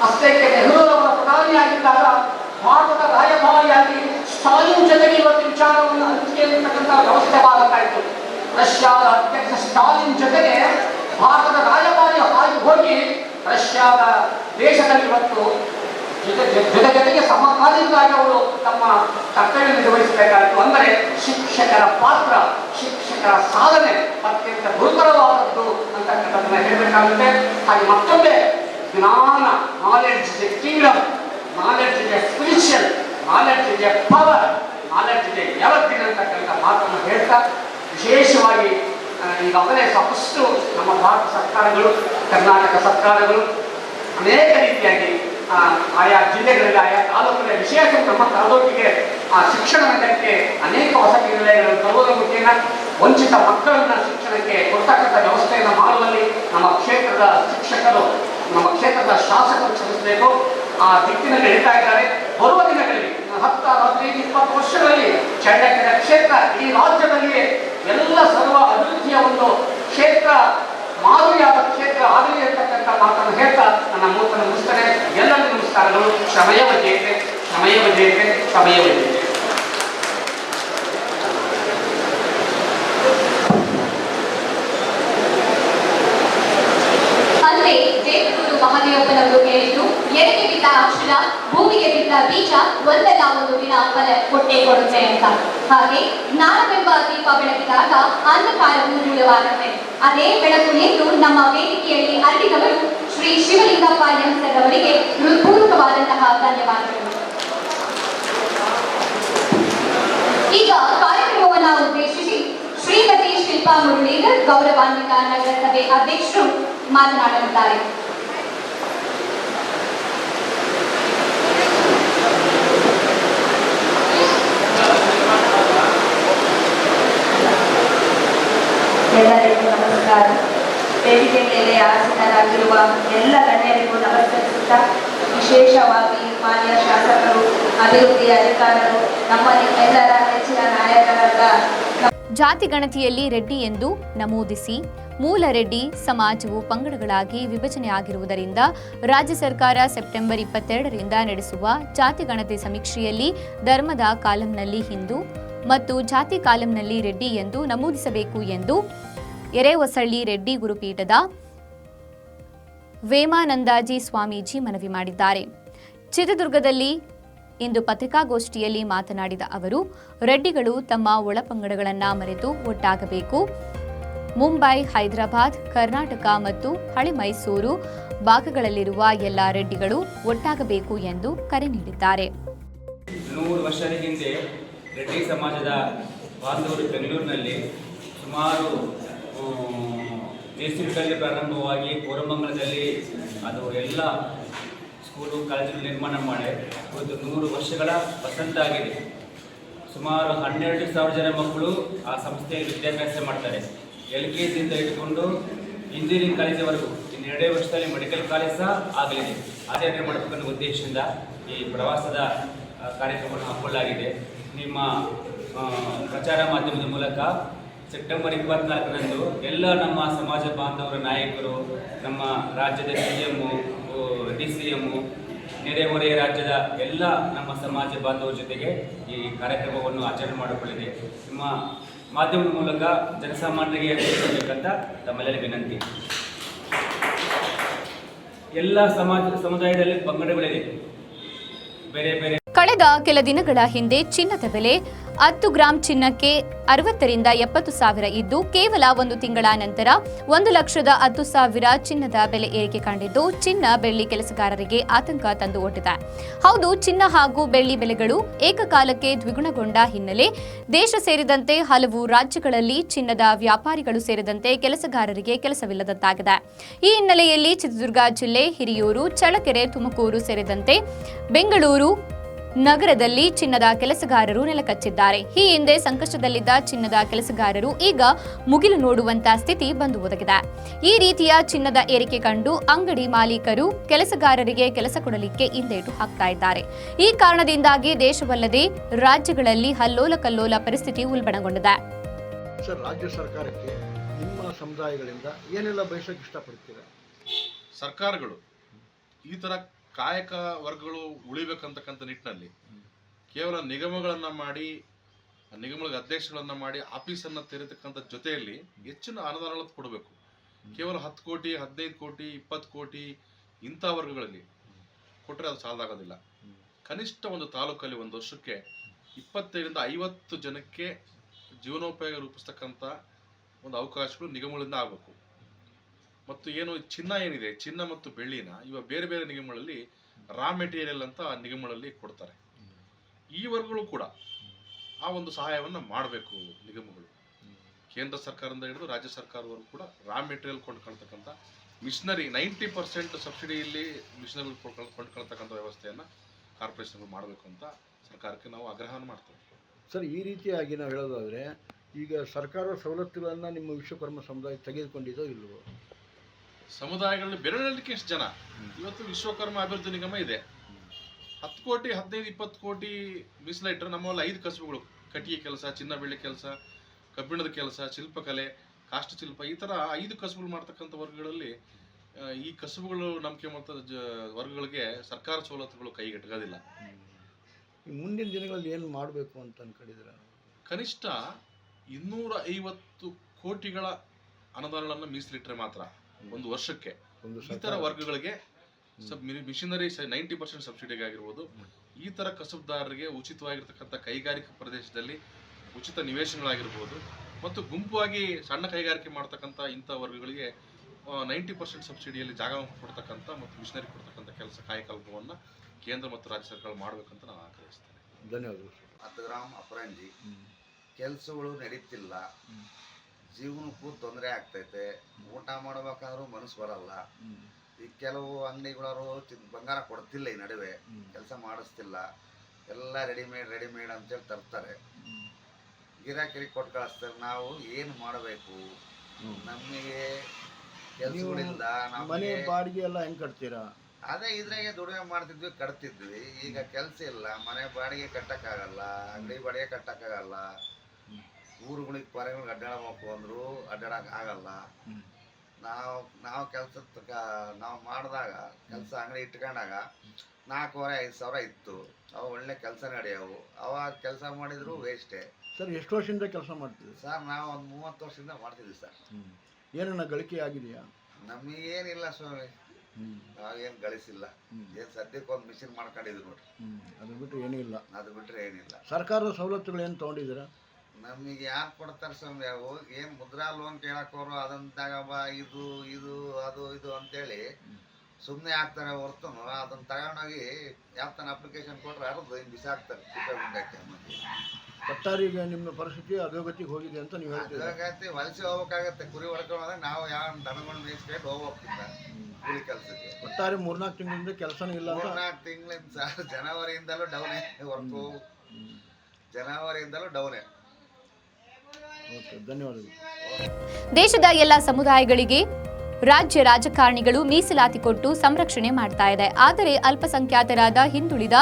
ರಾಷ್ಟ್ರಪತಿಯಾದರು ನೆಹರು ಅವರ ಪ್ರಧಾನಿಯಾಗಿದ್ದಾಗ ಭಾರತದ ರಾಯಭಾರಿಯಾಗಿ ಸ್ಟಾಲಿನ್ ಜೊತೆಗೆ ಇವತ್ತು ವಿಚಾರವನ್ನು ಹಂಚಿಕೆ ಅಂತಕ್ಕಂಥ ವ್ಯವಸ್ಥೆ ಮಾಡಬೇಕಾಯಿತು ರಷ್ಯಾದ ಅಧ್ಯಕ್ಷ ಸ್ಟಾಲಿನ್ ಜೊತೆಗೆ ಭಾರತದ ರಾಯಭಾರಿ ಹಾಗೆ ಹೋಗಿ ರಷ್ಯಾದ ದೇಶದಲ್ಲಿ ಇವತ್ತು ಜೊತೆ ಜೊತೆ ಜೊತೆಗೆ ಸಮಕಾಲೀನರಾಗಿ ಅವರು ತಮ್ಮ ಕರ್ತವ್ಯ ನಿರ್ವಹಿಸಬೇಕಾಯಿತು ಅಂದರೆ ಶಿಕ್ಷಕರ ಪಾತ್ರ, ಶಿಕ್ಷಕರ ಸಾಧನೆ ಅತ್ಯಂತ ಗುರುತರವಾದದ್ದು ಅಂತಕ್ಕಂಥದ್ದನ್ನ ಹೇಳಬೇಕಾಗುತ್ತೆ. ಹಾಗೆ ಮತ್ತೊಂದೇ ಜ್ಞಾನ ನಾಲೆಡ್ಜ್ ಇದೆ kingdom knowledge is a spiritual knowledge ಇದೆ ಪವರ್ ನಾಲೆಡ್ಜ್ ಇದೆ ಯಾವತ್ತಿನ ಅಂತಕ್ಕಂಥ ಮಾತನ್ನು ಹೇಳ್ತಾ, ವಿಶೇಷವಾಗಿ ಈಗ ಈಗಾಗಲೇ ಸಾಕಷ್ಟು ನಮ್ಮ ಭಾರತ ಸರ್ಕಾರಗಳು, ಕರ್ನಾಟಕ ಸರ್ಕಾರಗಳು, ಅನೇಕ ರೀತಿಯಾಗಿ ಆಯಾ ಜಿಲ್ಲೆಗಳಲ್ಲಿ, ಆಯಾ ತಾಲೂಕಿನ ವಿಶೇಷ ನಮ್ಮ ತಾಲೂಕಿಗೆ ಆ, ಶಿಕ್ಷಣ ರಂಗಕ್ಕೆ ಅನೇಕ ವಸತಿ ನಿಲಯಗಳನ್ನು ತರುವುದರ ಮುಖೇನ ವಂಚಿತ ಮಕ್ಕಳನ್ನ ಶಿಕ್ಷಣಕ್ಕೆ ಕೊಡ್ತಕ್ಕಂಥ ವ್ಯವಸ್ಥೆಯನ್ನು ಮಾಡುವಲ್ಲಿ ನಮ್ಮ ಕ್ಷೇತ್ರದ ಶಿಕ್ಷಕರು ನಮ್ಮ ಕ್ಷೇತ್ರದ ಶಾಸಕರು ಚಲಿಸಬೇಕು. ಆ ದಿಕ್ಕಿನಲ್ಲಿ ನಡೀತಾ ಇದ್ದಾರೆ. ಬರುವ ದಿನಗಳಲ್ಲಿ ಹತ್ತು ಹದಿನೈದು, ಇಪ್ಪತ್ತು ವರ್ಷಗಳಲ್ಲಿ ಚಳ್ಳಕೆರೆ ಕ್ಷೇತ್ರ ಈ ರಾಜ್ಯದಲ್ಲಿ ಎಲ್ಲ ಸರ್ವ ಅಭಿವೃದ್ಧಿಯ ಒಂದು ಕ್ಷೇತ್ರ, ಮಾದರಿಯಾದ ಕ್ಷೇತ್ರ ಆಗಲಿ ಅಂತಕ್ಕಂಥ ಮಾತನ್ನು ಹೇಳ್ತಾ ನನ್ನ ಮೂತನ್ನು ನಮಸ್ಕಾರ ಎಲ್ಲರಿಗೂ ನಮಸ್ಕಾರಗಳು. ಸಮಯವ ಜಯತೆ ಸಮಯವ ಜಯತೆ ಸಮಯವ ಜಯತೆ ಕೊಟ್ಟೆ ಕೊಡುತ್ತೆ ಅಂತ. ಹಾಗೆ ಜ್ಞಾನವೆಂಬ ದೀಪ ಬೆಳಗಿದಾಗ ಅಂಧಕಾರವು ದೂರವಾಗುತ್ತೆ. ಅದೇ ಬೆಳಕು ಎಂದು ನಮ್ಮ ವೇದಿಕೆಯಲ್ಲಿ ಅಲ್ಲಿನವರು ಶ್ರೀ ಶಿವಲಿಂಗಪ್ಪ ಎಂಸರ್ ಅವರಿಗೆ ಹೃತ್ಪೂರ್ವಕವಾದಂತಹ ಧನ್ಯವಾದಗಳು. ಈಗ ಕಾರ್ಯಕ್ರಮವನ್ನು ಉದ್ದೇಶಿಸಿ ಶ್ರೀಮತಿ ಶಿಲ್ಪಾ ಮುರಳೀಧರ್ ಗೌರವಾನ್ವಿತ ನಗರಸಭೆ ಅಧ್ಯಕ್ಷರು ಮಾತನಾಡಲಿದ್ದಾರೆ ಎಲ್ಲರಿಗೂ ನಮಸ್ಕಾರ ವೇದಿಕೆ ಮೇಲೆ ಆಸೀನರಾಗಿರುವ ಎಲ್ಲ ಗಣ್ಯರಿಗೂ ನಮಸ್ಕರಿಸುತ್ತಾ, ವಿಶೇಷವಾಗಿ ಮಾನ್ಯ ಶಾಸಕರು, ಅಭಿವೃದ್ಧಿ ಅಧಿಕಾರರು ನಮ್ಮ ನಿಮ್ಮೆಲ್ಲರ ನೆಚ್ಚಿನ ನಾಯಕರಾದ ಜಾತಿ ಗಣತಿಯಲ್ಲಿ ರೆಡ್ಡಿ ಎಂದು ನಮೂದಿಸಿ, ಮೂಲ ರೆಡ್ಡಿ ಸಮಾಜವು ಪಂಗಡಗಳಾಗಿ ವಿಭಜನೆ ಆಗಿರುವುದರಿಂದ ರಾಜ್ಯ ಸರ್ಕಾರ ಸೆಪ್ಟೆಂಬರ್ ಇಪ್ಪತ್ತೆರಡರಿಂದ ನಡೆಸುವ ಜಾತಿ ಗಣತಿ ಸಮೀಕ್ಷೆಯಲ್ಲಿ ಧರ್ಮದ ಕಾಲಂನಲ್ಲಿ ಹಿಂದೂ ಮತ್ತು ಜಾತಿ ಕಾಲಂನಲ್ಲಿ ರೆಡ್ಡಿ ಎಂದು ನಮೂದಿಸಬೇಕು ಎಂದು ಎರೆಹೊಸಳ್ಳಿ ರೆಡ್ಡಿ ಗುರುಪೀಠದ ವೇಮಾನಂದಾಜಿ ಸ್ವಾಮೀಜಿ ಮನವಿ ಮಾಡಿದ್ದಾರೆ. ಚಿತ್ರದುರ್ಗದಲ್ಲಿ ಇಂದು ಪತ್ರಿಕಾಗೋಷ್ಠಿಯಲ್ಲಿ ಮಾತನಾಡಿದ ಅವರು, ರೆಡ್ಡಿಗಳು ತಮ್ಮ ಒಳಪಂಗಡಗಳನ್ನು ಮರೆತು ಒಟ್ಟಾಗಬೇಕು. ಮುಂಬೈ, ಹೈದರಾಬಾದ್, ಕರ್ನಾಟಕ ಮತ್ತು ಹಳೆ ಮೈಸೂರು ಭಾಗಗಳಲ್ಲಿರುವ ಎಲ್ಲ ರೆಡ್ಡಿಗಳು ಒಟ್ಟಾಗಬೇಕು ಎಂದು ಕರೆ ನೀಡಿದ್ದಾರೆ. ನೂರು ವರ್ಷದ ಹಿಂದೆ ರೆಡ್ಡಿ ಸಮಾಜದ ಬಾಂಧವರು ಬೆಂಗಳೂರಿನಲ್ಲಿ ಸುಮಾರು ನೇಸೂರಿನಲ್ಲಿ ಪ್ರಾರಂಭವಾಗಿ ಕೋರಮಂಗಲದಲ್ಲಿ ಅದು ಎಲ್ಲ ಸ್ಕೂಲು ಕಾಲೇಜುಗಳು ನಿರ್ಮಾಣ ಮಾಡಿ ಒಂದು ನೂರು ವರ್ಷಗಳ ವಸಂತ ಆಗಿದೆ ಸುಮಾರು ಹನ್ನೆರಡು ಸಾವಿರ ಜನ ಮಕ್ಕಳು ಆ ಸಂಸ್ಥೆಯಲ್ಲಿ ವಿದ್ಯಾಭ್ಯಾಸ ಮಾಡ್ತಾರೆ. ಎಲ್ ಕೆ ಜಿಯಿಂದ ಇಟ್ಕೊಂಡು ಇಂಜಿನಿಯರಿಂಗ್ ಕಾಲೇಜಿವರೆಗೂ ಇನ್ನೆರಡೇ ವರ್ಷದಲ್ಲಿ ಮೆಡಿಕಲ್ ಕಾಲೇಜ್ ಸಹ ಆಗಲಿದೆ. ಅದೇ ಮಾಡಬೇಕನ್ನೋ ಉದ್ದೇಶದಿಂದ ಈ ಪ್ರವಾಸದ ಕಾರ್ಯಕ್ರಮವನ್ನು ಹಮ್ಮಿಕೊಳ್ಳಲಾಗಿದೆ. ನಿಮ್ಮ ಪ್ರಚಾರ ಮಾಧ್ಯಮದ ಮೂಲಕ ಸೆಪ್ಟೆಂಬರ್ ಇಪ್ಪತ್ನಾಲ್ಕರಂದು ಎಲ್ಲ ನಮ್ಮ ಸಮಾಜ ಬಾಂಧವರ ನಾಯಕರು, ನಮ್ಮ ರಾಜ್ಯದ C M D C M ನೆರೆಹೊರೆಯ ರಾಜ್ಯದ ಎಲ್ಲ ನಮ್ಮ ಸಮಾಜ ಬಾಂಧವರ ಜೊತೆಗೆ ಈ ಕಾರ್ಯಕ್ರಮವನ್ನು ಆಚರಣೆ ಮಾಡಿಕೊಳ್ಳಿದೆ. ನಿಮ್ಮ ಮಾಧ್ಯಮದ ಮೂಲಕ ಜನಸಾಮಾನ್ಯರಿಗೆ ತಿಳಿಸಬೇಕಂತ ತಮ್ಮೆಲ್ಲರಿಗೆ ವಿನಂತಿ. ಎಲ್ಲ ಸಮಾಜ, ಸಮುದಾಯದಲ್ಲಿ ಪಂಗಡಗಳಿದೆ ಬೇರೆ ಬೇರೆ ಕಳೆದ ಕೆಲ ದಿನಗಳ ಹಿಂದೆ ಚಿನ್ನದ ಬೆಲೆ ಹತ್ತು ಗ್ರಾಂ ಚಿನ್ನಕ್ಕೆ ಅರವತ್ತರಿಂದ ಎಪ್ಪತ್ತು ಸಾವಿರ ಇದ್ದು ಕೇವಲ ಒಂದು ತಿಂಗಳ ನಂತರ ಒಂದು ಲಕ್ಷದ ಹತ್ತು ಸಾವಿರ ಚಿನ್ನದ ಬೆಲೆ ಏರಿಕೆ ಕಂಡಿದ್ದು ಚಿನ್ನ ಬೆಳ್ಳಿ ಕೆಲಸಗಾರರಿಗೆ ಆತಂಕ ತಂದು ಒಡ್ಡಿದೆ. ಹೌದು, ಚಿನ್ನ ಹಾಗೂ ಬೆಳ್ಳಿ ಬೆಲೆಗಳು ಏಕಕಾಲಕ್ಕೆ ದ್ವಿಗುಣಗೊಂಡ ಹಿನ್ನೆಲೆ. ದೇಶ ಸೇರಿದಂತೆ ಹಲವು ರಾಜ್ಯಗಳಲ್ಲಿ ಚಿನ್ನದ ವ್ಯಾಪಾರಿಗಳು ಸೇರಿದಂತೆ ಕೆಲಸಗಾರರಿಗೆ ಕೆಲಸವಿಲ್ಲದಂತಾಗಿದೆ. ಈ ಹಿನ್ನೆಲೆಯಲ್ಲಿ ಚಿತ್ರದುರ್ಗ ಜಿಲ್ಲೆ ಹಿರಿಯೂರು, ಚಳ್ಳಕೆರೆ, ತುಮಕೂರು ಸೇರಿದಂತೆ ಬೆಂಗಳೂರು ನಗರದಲ್ಲಿ ಚಿನ್ನದ ಕೆಲಸಗಾರರು ನೆಲಕಚ್ಚಿದ್ದಾರೆ. ಈ ಹಿಂದೆ ಸಂಕಷ್ಟದಲ್ಲಿದ್ದ ಚಿನ್ನದ ಕೆಲಸಗಾರರು ಈಗ ಮುಗಿಲು ನೋಡುವಂತ ಸ್ಥಿತಿ ಬಂದು ಒದಗಿದೆ. ಈ ರೀತಿಯ ಚಿನ್ನದ ಏರಿಕೆ ಕಂಡು ಅಂಗಡಿ ಮಾಲೀಕರು ಕೆಲಸಗಾರರಿಗೆ ಕೆಲಸ ಕೊಡಲಿಕ್ಕೆ ಹಿಂದೇಟು ಹಾಕ್ತಾ ಇದ್ದಾರೆ. ಈ ಕಾರಣದಿಂದಾಗಿ ದೇಶವಲ್ಲದೆ ರಾಜ್ಯಗಳಲ್ಲಿ ಹಲ್ಲೋಲ ಕಲ್ಲೋಲ ಪರಿಸ್ಥಿತಿ ಉಲ್ಬಣಗೊಂಡಿದೆ. ಸರ್ ರಾಜ್ಯ ಸರ್ಕಾರಕ್ಕೆ ನಿಮ್ಮ ಸಮುದಾಯಗಳಿಂದ ಏನೆಲ್ಲ ಬಯಸಕ್ಕೆ ಇಷ್ಟಪಡ್ತೀರಾ? ಸರ್ಕಾರಗಳು ಈ ಥರ ಕಾಯಕ ವರ್ಗಗಳು ಉಳಿಬೇಕಂತಕ್ಕಂಥ ನಿಟ್ಟಿನಲ್ಲಿ ಕೇವಲ ನಿಗಮಗಳನ್ನು ಮಾಡಿ ಆ ನಿಗಮಗಳಿಗೆ ಅಧ್ಯಕ್ಷಗಳನ್ನು ಮಾಡಿ ಆಫೀಸನ್ನು ತೆರೆತಕ್ಕಂಥ ಜೊತೆಯಲ್ಲಿ ಹೆಚ್ಚಿನ ಅನುದಾನಗಳನ್ನು ಕೊಡಬೇಕು. ಕೇವಲ ಹತ್ತು ಕೋಟಿ ಹದಿನೈದು ಕೋಟಿ ಇಪ್ಪತ್ತು ಕೋಟಿ ಇಂಥ ವರ್ಗಗಳಲ್ಲಿ ಕೊಟ್ಟರೆ ಅದು ಸಾಲದಾಗೋದಿಲ್ಲ ಕನಿಷ್ಠ ಒಂದು ತಾಲೂಕಲ್ಲಿ ಒಂದು ವರ್ಷಕ್ಕೆ ಇಪ್ಪತ್ತೈದರಿಂದ ಐವತ್ತು ಜನಕ್ಕೆ ಜೀವನೋಪಾಯ ರೂಪಿಸ್ತಕ್ಕಂಥ ಒಂದು ಅವಕಾಶಗಳು ನಿಗಮಗಳಿಂದ ಆಗಬೇಕು. ಮತ್ತು ಏನು ಚಿನ್ನ ಏನಿದೆ, ಚಿನ್ನ ಮತ್ತು ಬೆಳ್ಳಿನ ಇವಾಗ ಬೇರೆ ಬೇರೆ ನಿಗಮಗಳಲ್ಲಿ ರಾ ಮೆಟೀರಿಯಲ್ ಅಂತ ನಿಗಮಗಳಲ್ಲಿ ಕೊಡ್ತಾರೆ. ಈ ವರ್ಗಗಳು ಕೂಡ ಆ ಒಂದು ಸಹಾಯವನ್ನು ಮಾಡಬೇಕು ನಿಗಮಗಳು. ಕೇಂದ್ರ ಸರ್ಕಾರದಿಂದ ಹಿಡಿದು ರಾಜ್ಯ ಸರ್ಕಾರವರು ಕೂಡ ರಾ ಮೆಟೀರಿಯಲ್ ಕೊಂಡ್ಕೊಳ್ತಕ್ಕಂಥ ಮಿಷನರಿ ನೈಂಟಿ ಪರ್ಸೆಂಟ್ ಸಬ್ಸಿಡಿಯಲ್ಲಿ ಮಿಷನರಿ ಕೊಂಡ್ಕೊಳ್ ಕೊಂಡ್ಕೊಳ್ತಕ್ಕಂಥ ವ್ಯವಸ್ಥೆಯನ್ನು ಕಾರ್ಪೊರೇಷನ್ಗಳು ಮಾಡಬೇಕು ಅಂತ ಸರ್ಕಾರಕ್ಕೆ ನಾವು ಆಗ್ರಹವನ್ನು ಮಾಡ್ತೇವೆ. ಸರ್, ಈ ರೀತಿಯಾಗಿ ನಾವು ಹೇಳೋದಾದರೆ ಈಗ ಸರ್ಕಾರ ಸವಲತ್ತುಗಳನ್ನು ನಿಮ್ಮ ವಿಶ್ವಕರ್ಮ ಸಮುದಾಯ ತೆಗೆದುಕೊಂಡಿದ್ದೋ ಇಲ್ವೋ? ಸಮುದಾಯಗಳಲ್ಲಿ ಬೆರಳಲಿಕ್ಕೆ ಎಷ್ಟು ಜನ? ಇವತ್ತು ವಿಶ್ವಕರ್ಮ ಅಭಿವೃದ್ಧಿ ನಿಗಮ ಇದೆ. ಹತ್ತು ಕೋಟಿ ಹದಿನೈದು ಇಪ್ಪತ್ತು ಕೋಟಿ ಮೀಸಲಿಟ್ಟರೆ ನಮ್ಮಲ್ಲಿ ಐದು ಕಸುಬುಗಳು. ಕಟ್ಟಿಗೆ ಕೆಲಸ ಚಿನ್ನ ಬೆಳ್ಳಿ ಕೆಲಸ ಕಬ್ಬಿಣದ ಕೆಲಸ ಶಿಲ್ಪಕಲೆ ಕಾಷ್ಟಶಿಲ್ಪ ಈ ಥರ ಐದು ಕಸಬುಗಳು ಮಾಡ್ತಕ್ಕಂಥ ವರ್ಗಗಳಲ್ಲಿ ಈ ಕಸಬುಗಳು ನಂಬಿಕೆ ಮಾಡ್ತ ಜ ವರ್ಗಗಳಿಗೆ ಸರ್ಕಾರ ಸವಲತ್ತುಗಳು ಕೈಗೆಟಕೋದಿಲ್ಲ ಮುಂದಿನ ದಿನಗಳಲ್ಲಿ ಏನು ಮಾಡಬೇಕು ಅಂತ ಅನ್ಕೊಂಡಿದ್ರೆ ಕನಿಷ್ಠ ಇನ್ನೂರ ಐವತ್ತು ಕೋಟಿಗಳ ಅನುದಾನಗಳನ್ನು ಮೀಸಲಿಟ್ಟರೆ ಮಾತ್ರ. ಒಂದು ವರ್ಷಕ್ಕೆ ಒಂದು ಈ ಥರ ವರ್ಗಗಳಿಗೆ ಸಬ್ ಮಿಷನರಿ ನೈಂಟಿ ಪರ್ಸೆಂಟ್ ಸಬ್ಸಿಡಿಗೆ ಆಗಿರ್ಬೋದು. ಈ ಥರ ಕಸಬ್ದಾರರಿಗೆ ಉಚಿತವಾಗಿರ್ತಕ್ಕಂಥ ಕೈಗಾರಿಕಾ ಪ್ರದೇಶದಲ್ಲಿ ಉಚಿತ ನಿವೇಶನಗಳಾಗಿರ್ಬೋದು ಮತ್ತು ಗುಂಪಾಗಿ ಸಣ್ಣ ಕೈಗಾರಿಕೆ ಮಾಡ್ತಕ್ಕಂಥ ಇಂಥ ವರ್ಗಗಳಿಗೆ ನೈಂಟಿ ಪರ್ಸೆಂಟ್ ಸಬ್ಸಿಡಿಯಲ್ಲಿ ಜಾಗ ಕೊಡ್ತಕ್ಕಂಥ ಮತ್ತು ಮಿಷನರಿ ಕೊಡ್ತಕ್ಕಂಥ ಕೆಲಸ ಕಾಯಕಲ್ಪವನ್ನು ಕೇಂದ್ರ ಮತ್ತು ರಾಜ್ಯ ಸರ್ಕಾರ ಮಾಡಬೇಕಂತ ನಾನು ಆಗ್ರಹಿಸ್ತೇನೆ. ಧನ್ಯವಾದಗಳು. ಹತ್ತು ಗ್ರಾಮ್ ಅಪರಂಜಿ ಕೆಲಸಗಳು ನಡೀತಿಲ್ಲ. ಜೀವನಕ್ಕೂ ತೊಂದರೆ ಆಗ್ತೈತೆ. ಊಟ ಮಾಡ್ಬೇಕಾದ್ರೂ ಮನಸ್ಸು ಬರಲ್ಲ. ಈ ಕೆಲವು ಅಂಗಡಿಗಳವರು ಬಂಗಾರ ಕೊಡ್ತಿಲ್ಲ ಈ ನಡುವೆ. ಕೆಲಸ ಮಾಡಿಸ್ತಿಲ್ಲ. ಎಲ್ಲ ರೆಡಿಮೇಡ್ ರೆಡಿಮೇಡ್ ಅಂತೇಳಿ ತರ್ತಾರೆ. ಗಿರಾಕಿರಿ ಕೊಟ್ಟು ಕಳಿಸ್ತಾರೆ. ನಾವು ಏನು ಮಾಡಬೇಕು? ನಮಗೆ ಕೆಲಸಗಳಿಲ್ಲ ಮನೆ ಬಾಡಿಗೆ ಎಲ್ಲ ಹೆಂಗೆ ಕಟ್ತೀರಾ? ಅದೇ ಇದ್ರಾಗೆ ದುಡಿಮೆ ಮಾಡ್ತಿದ್ವಿ ಕಟ್ತಿದ್ವಿ. ಈಗ ಕೆಲಸ ಇಲ್ಲ. ಮನೆ ಬಾಡಿಗೆ ಕಟ್ಟಕ್ಕಾಗಲ್ಲ. ಅಂಗಡಿ ಬಾಡಿಗೆ ಕಟ್ಟಕ್ಕಾಗಲ್ಲ. ಊರುಗಳಿಗೆ ಪರಗಳಿಗೆ ಅಡ್ಡಾಡಬೇಕು ಅಂದ್ರು ಅಡ್ಡಾಡಕ್ ಆಗಲ್ಲ. ನಾವು ನಾವು ಕೆಲಸ ನಾವು ಮಾಡಿದಾಗ ಕೆಲಸ ಅಂಗಡಿ ಇಟ್ಕೊಂಡಾಗ ನಾಲ್ಕೂವರೆ ಐದು ಸಾವಿರ ಇತ್ತು. ಅವು ಒಳ್ಳೆ ಕೆಲಸ ನಡೆಯವು. ಅವಾಗ ಕೆಲಸ ಮಾಡಿದ್ರು ವೇಸ್ಟೇ ಸರ್ ಎಷ್ಟು ವರ್ಷದಿಂದ ಕೆಲಸ ಮಾಡ್ತೀವಿ ಸರ್ ನಾವು ಒಂದು ಮೂವತ್ತು ವರ್ಷದಿಂದ ಮಾಡ್ತಿದ್ವಿ ಸರ್. ಏನನ್ನ ಗಳಿಕೆ ಆಗಿದೆಯಾ? ನಮಗೇನಿಲ್ಲ ಸ್ವಾಮಿ. ನಾವೇನು ಗಳಿಸಿಲ್ಲ. ಏನು ಸದ್ಯಕ್ಕೆ ಒಂದು ಮಿಷಿನ್ ಮಾಡ್ಕೊಂಡಿದ್ರು ನೋಡ್ರಿ. ಅದು ಬಿಟ್ಟರೆ ಏನೂ ಇಲ್ಲ ಅದು ಬಿಟ್ಟರೆ ಏನಿಲ್ಲ. ಸರ್ಕಾರದ ಸವಲತ್ತುಗಳು ಏನು ತೊಗೊಂಡಿದ್ದೀರಾ? ನಮಗೆ ಯಾರು ಕೊಡ್ತಾರೆ ಸ್ವಾಮಿ ಅವು? ಏನು ಮುದ್ರಾ ಲೋನ್ ಕೇಳಕ್ಕೋರು ಅದನ್ನ ತಗೋಬ ಇದು ಇದು ಅದು ಇದು ಅಂತೇಳಿ ಸುಮ್ಮನೆ ಹಾಕ್ತಾರೆ ಹೊರ್ತು ಅದನ್ನ ತಗೊಂಡೋಗಿ ಯಾವ್ತನ ಅಪ್ಲಿಕೇಶನ್ ಕೊಟ್ರೆ ಅರ್ದು ಹಿಂಗೆ ಬಿಸಾಕ್ತಾರೆ ತಿಪ್ಪೆ ಗುಂಡಕ್ಕೆ ಒಟ್ಟಾರಿಗೆ ನಿಮ್ಮ ಪರಿಸ್ಥಿತಿ ಅಧೋಗತಿಗೆ ಹೋಗಿದೆ ಅಂತ ನೀವು ಹೇಳ್ತೀರಾ? ಅದಾಗತ್ತೆ ವಲಸೆ ಹೋಗ್ಬೇಕಾಗತ್ತೆ. ಕುರಿ ಹೊಡ್ಕೊಂಡ್ರೆ ನಾವು ಯಾವ ದನಗಳು ಮೇಯಿಸ್ಕೊಂಡು ಹೋಗ್ಬೇಕಿಲ್ಲ ಕುರಿ ಕೆಲಸಕ್ಕೆ. ಒಟ್ಟಾರೆ ಮೂರ್ನಾಲ್ಕು ತಿಂಗಳಿಂದ ಕೆಲಸನೂ ಇಲ್ಲ ಮೂರ್ನಾಲ್ಕು ತಿಂಗಳಿಂದ ಜನವರಿಯಿಂದಲೂ ಡೌನೇ ಹೊರತು. ಜನವರಿಯಿಂದಲೂ ಡೌನೇ. ದೇಶದ ಎಲ್ಲ ಸಮುದಾಯಗಳಿಗೆ ರಾಜ್ಯ ರಾಜಕಾರಣಿಗಳು ಮೀಸಲಾತಿ ಕೊಟ್ಟು ಸಂರಕ್ಷಣೆ ಮಾಡ್ತಾ ಇದೆ. ಆದರೆ ಅಲ್ಪಸಂಖ್ಯಾತರಾದ ಹಿಂದುಳಿದ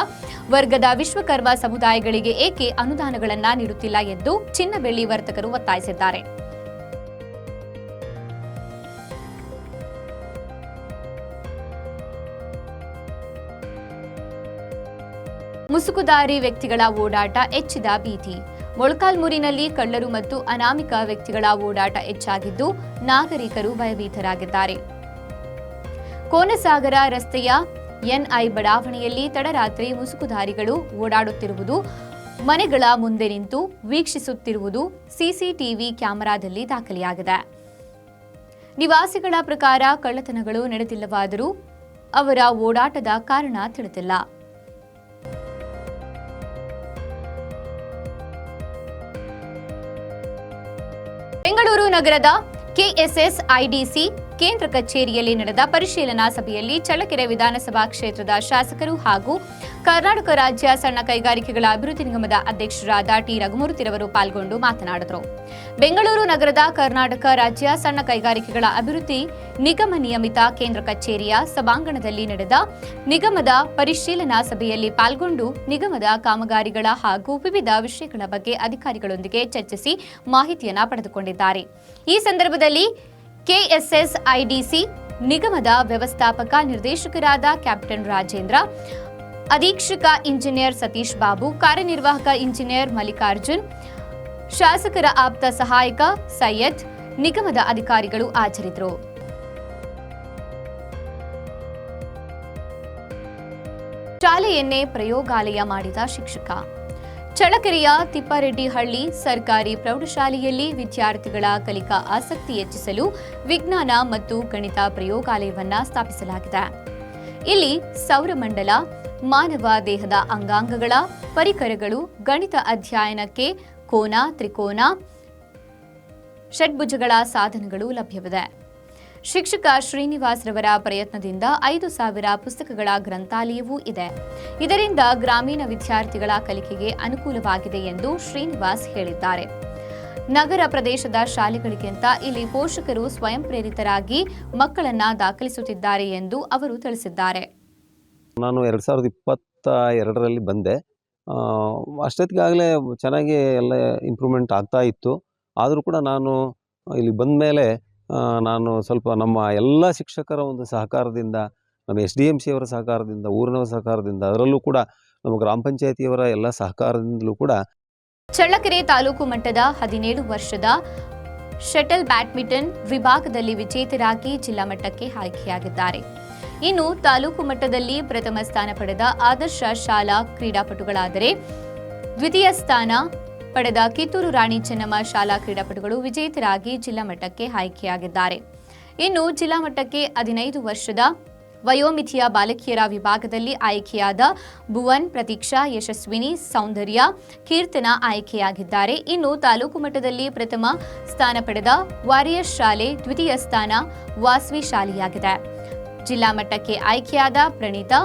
ವರ್ಗದ ವಿಶ್ವಕರ್ಮ ಸಮುದಾಯಗಳಿಗೆ ಏಕೆ ಅನುದಾನಗಳನ್ನು ನೀಡುತ್ತಿಲ್ಲ ಎಂದು ಚಿನ್ನ ಬೆಳ್ಳಿ ವರ್ತಕರು ಒತ್ತಾಯಿಸಿದ್ದಾರೆ. ಮುಸುಕುದಾರಿ ವ್ಯಕ್ತಿಗಳ ಓಡಾಟ ಹೆಚ್ಚಿದ ಭೀತಿ. ಮೊಳಕಾಲ್ಮೂರಿನಲ್ಲಿ ಕಳ್ಳರು ಮತ್ತು ಅನಾಮಿಕ ವ್ಯಕ್ತಿಗಳ ಓಡಾಟ ಹೆಚ್ಚಾಗಿದ್ದು ನಾಗರಿಕರು ಭಯಭೀತರಾಗಿದ್ದಾರೆ. ಕೋನಸಾಗರ ರಸ್ತೆಯ ಎನ್ಐ ಬಡಾವಣೆಯಲ್ಲಿ ತಡರಾತ್ರಿ ಮುಸುಕುಧಾರಿಗಳು ಓಡಾಡುತ್ತಿರುವುದು, ಮನೆಗಳ ಮುಂದೆ ನಿಂತು ವೀಕ್ಷಿಸುತ್ತಿರುವುದು ಸಿಸಿಟಿವಿ ಕ್ಯಾಮೆರಾದಲ್ಲಿ ದಾಖಲೆಯಾಗಿದೆ. ನಿವಾಸಿಗಳ ಪ್ರಕಾರ ಕಳ್ಳತನಗಳು ನಡೆದಿಲ್ಲವಾದರೂ ಅವರ ಓಡಾಟದ ಕಾರಣ ತಿಳಿದಿಲ್ಲ. ಬೆಂಗಳೂರು ನಗರದ ಕೆಎಸ್ಎಸ್ ಐಡಿಸಿ ಕೇಂದ್ರ ಕಚೇರಿಯಲ್ಲಿ ನಡೆದ ಪರಿಶೀಲನಾ ಸಭೆಯಲ್ಲಿ ಚಳ್ಳಕೆರೆ ವಿಧಾನಸಭಾ ಕ್ಷೇತ್ರದ ಶಾಸಕರು ಹಾಗೂ ಕರ್ನಾಟಕ ರಾಜ್ಯ ಸಣ್ಣ ಕೈಗಾರಿಕೆಗಳ ಅಭಿವೃದ್ಧಿ ನಿಗಮದ ಅಧ್ಯಕ್ಷರಾದ ಟಿ ರಘುಮೂರ್ತಿರವರು ಪಾಲ್ಗೊಂಡು ಮಾತನಾಡಿದರು. ಬೆಂಗಳೂರು ನಗರದ ಕರ್ನಾಟಕ ರಾಜ್ಯ ಸಣ್ಣ ಕೈಗಾರಿಕೆಗಳ ಅಭಿವೃದ್ಧಿ ನಿಗಮ ನಿಯಮಿತ ಕೇಂದ್ರ ಕಚೇರಿಯ ಸಭಾಂಗಣದಲ್ಲಿ ನಡೆದ ನಿಗಮದ ಪರಿಶೀಲನಾ ಸಭೆಯಲ್ಲಿ ಪಾಲ್ಗೊಂಡು ನಿಗಮದ ಕಾಮಗಾರಿಗಳ ಹಾಗೂ ವಿವಿಧ ವಿಷಯಗಳ ಬಗ್ಗೆ ಅಧಿಕಾರಿಗಳೊಂದಿಗೆ ಚರ್ಚಿಸಿ ಮಾಹಿತಿಯನ್ನು ಪಡೆದುಕೊಂಡಿದ್ದಾರೆ. ಈ ಸಂದರ್ಭದಲ್ಲಿ ಕೆಎಸ್ಎಸ್ ಐಡಿಸಿ ನಿಗಮದ ವ್ಯವಸ್ಥಾಪಕ ನಿರ್ದೇಶಕರಾದ ಕ್ಯಾಪ್ಟನ್ ರಾಜೇಂದ್ರ, ಅಧೀಕ್ಷಕ ಇಂಜಿನಿಯರ್ ಸತೀಶ್ ಬಾಬು, ಕಾರ್ಯನಿರ್ವಾಹಕ ಇಂಜಿನಿಯರ್ ಮಲ್ಲಿಕಾರ್ಜುನ್, ಶಾಸಕರ ಆಪ್ತ ಸಹಾಯಕ ಸೈಯದ್, ನಿಗಮದ ಅಧಿಕಾರಿಗಳು ಆಚರಿದರು ಶಾಲೆಯನ್ನೇ ಪ್ರಯೋಗಾಲಯ ಮಾಡಿದ ಶಿಕ್ಷಕ. ಚಳ್ಳಕೆರೆಯ ತಿಪ್ಪಾರೆಡ್ಡಿಹಳ್ಳಿ ಸರ್ಕಾರಿ ಪ್ರೌಢಶಾಲೆಯಲ್ಲಿ ವಿದ್ಯಾರ್ಥಿಗಳ ಕಲಿಕಾ ಆಸಕ್ತಿ ಹೆಚ್ಚಿಸಲು ವಿಜ್ಞಾನ ಮತ್ತು ಗಣಿತ ಪ್ರಯೋಗಾಲಯವನ್ನ ಸ್ಥಾಪಿಸಲಾಗಿದೆ. ಇಲ್ಲಿ ಸೌರಮಂಡಲ, ಮಾನವ ದೇಹದ ಅಂಗಾಂಗಗಳ ಪರಿಕರಗಳು, ಗಣಿತ ಅಧ್ಯಯನಕ್ಕೆ ಕೋನ, ತ್ರಿಕೋನ, ಷಡ್ಭುಜಗಳ ಸಾಧನಗಳು ಲಭ್ಯವಿದೆ. ಶಿಕ್ಷಕ ಶ್ರೀನಿವಾಸ್ ರವರ ಪ್ರಯತ್ನದಿಂದ ಐದು ಸಾವಿರ ಪುಸ್ತಕಗಳ ಗ್ರಂಥಾಲಯವೂ ಇದೆ. ಇದರಿಂದ ಗ್ರಾಮೀಣ ವಿದ್ಯಾರ್ಥಿಗಳ ಕಲಿಕೆಗೆ ಅನುಕೂಲವಾಗಿದೆ ಎಂದು ಶ್ರೀನಿವಾಸ್ ಹೇಳಿದ್ದಾರೆ. ನಗರ ಪ್ರದೇಶದ ಶಾಲೆಗಳಿಗಿಂತ ಇಲ್ಲಿ ಪೋಷಕರು ಸ್ವಯಂ ಪ್ರೇರಿತರಾಗಿ ಮಕ್ಕಳನ್ನ ದಾಖಲಿಸುತ್ತಿದ್ದಾರೆ ಎಂದು ಅವರು ತಿಳಿಸಿದ್ದಾರೆ. ನಾನು ಎರಡು ಸಾವಿರದ ಇಪ್ಪತ್ತ ಎರಡರಲ್ಲಿ ಬಂದೆ. ಅಷ್ಟೊತ್ತಿಗಾಗಲೇ ಚೆನ್ನಾಗಿ ಎಲ್ಲ ಇಂಪ್ರೂವ್ಮೆಂಟ್ ಆಗ್ತಾ ಇತ್ತು. ಆದರೂ ಕೂಡ ನಾನು ಇಲ್ಲಿ ಬಂದ ಮೇಲೆ ನಾನು ಸ್ವಲ್ಪ ನಮ್ಮ ಎಲ್ಲ ಶಿಕ್ಷಕರ ಒಂದು ಸಹಕಾರದಿಂದ, ನಮ್ಮ ಎಸ್ ಡಿ ಎಂ ಸಿಯವರ ಸಹಕಾರದಿಂದ, ಊರಿನವರ ಸಹಕಾರದಿಂದ, ಅದರಲ್ಲೂ ಕೂಡ ನಮ್ಮ ಗ್ರಾಮ ಪಂಚಾಯತಿಯವರ ಎಲ್ಲ ಸಹಕಾರದಿಂದಲೂ ಕೂಡ ಚಳ್ಳಕೆರೆ ತಾಲೂಕು ಮಟ್ಟದ ಹದಿನೇಳು ವರ್ಷದ ಶಟಲ್ ಬ್ಯಾಡ್ಮಿಂಟನ್ ವಿಭಾಗದಲ್ಲಿ ವಿಜೇತರಾಗಿ ಜಿಲ್ಲಾ ಮಟ್ಟಕ್ಕೆ ಆಯ್ಕೆಯಾಗಿದ್ದಾರೆ. ಇನ್ನು ತಾಲೂಕು ಮಟ್ಟದಲ್ಲಿ ಪ್ರಥಮ ಸ್ಥಾನ ಪಡೆದ ಆದರ್ಶ ಶಾಲಾ ಕ್ರೀಡಾಪಟುಗಳಾದರೆ, ದ್ವಿತೀಯ ಸ್ಥಾನ ಪಡೆದ ಕಿತ್ತೂರು ರಾಣಿ ಚೆನ್ನಮ್ಮ ಶಾಲಾ ಕ್ರೀಡಾಪಟುಗಳು ವಿಜೇತರಾಗಿ ಜಿಲ್ಲಾ ಮಟ್ಟಕ್ಕೆ ಆಯ್ಕೆಯಾಗಿದ್ದಾರೆ. ಇನ್ನು ಜಿಲ್ಲಾ ಮಟ್ಟಕ್ಕೆ ಹದಿನೈದು ವರ್ಷದ ವಯೋಮಿತಿಯ ಬಾಲಕಿಯರ ವಿಭಾಗದಲ್ಲಿ ಆಯ್ಕೆಯಾದ ಭುವನ್, ಪ್ರತೀಕ್ಷಾ, ಯಶಸ್ವಿನಿ, ಸೌಂದರ್ಯ, ಕೀರ್ತನ ಆಯ್ಕೆಯಾಗಿದ್ದಾರೆ. ಇನ್ನು ತಾಲೂಕು ಮಟ್ಟದಲ್ಲಿ ಪ್ರಥಮ ಸ್ಥಾನ ಪಡೆದ ವಾರಿಯರ್ ಶಾಲೆ ದ್ವಿತೀಯ ಸ್ಥಾನ ವಾಸ್ವಿ ಶಾಲೆಯಾಗಿದೆ. ಜಿಲ್ಲಾ ಮಟ್ಟಕ್ಕೆ ಆಯ್ಕೆಯಾದ ಪ್ರಣೀತಾ,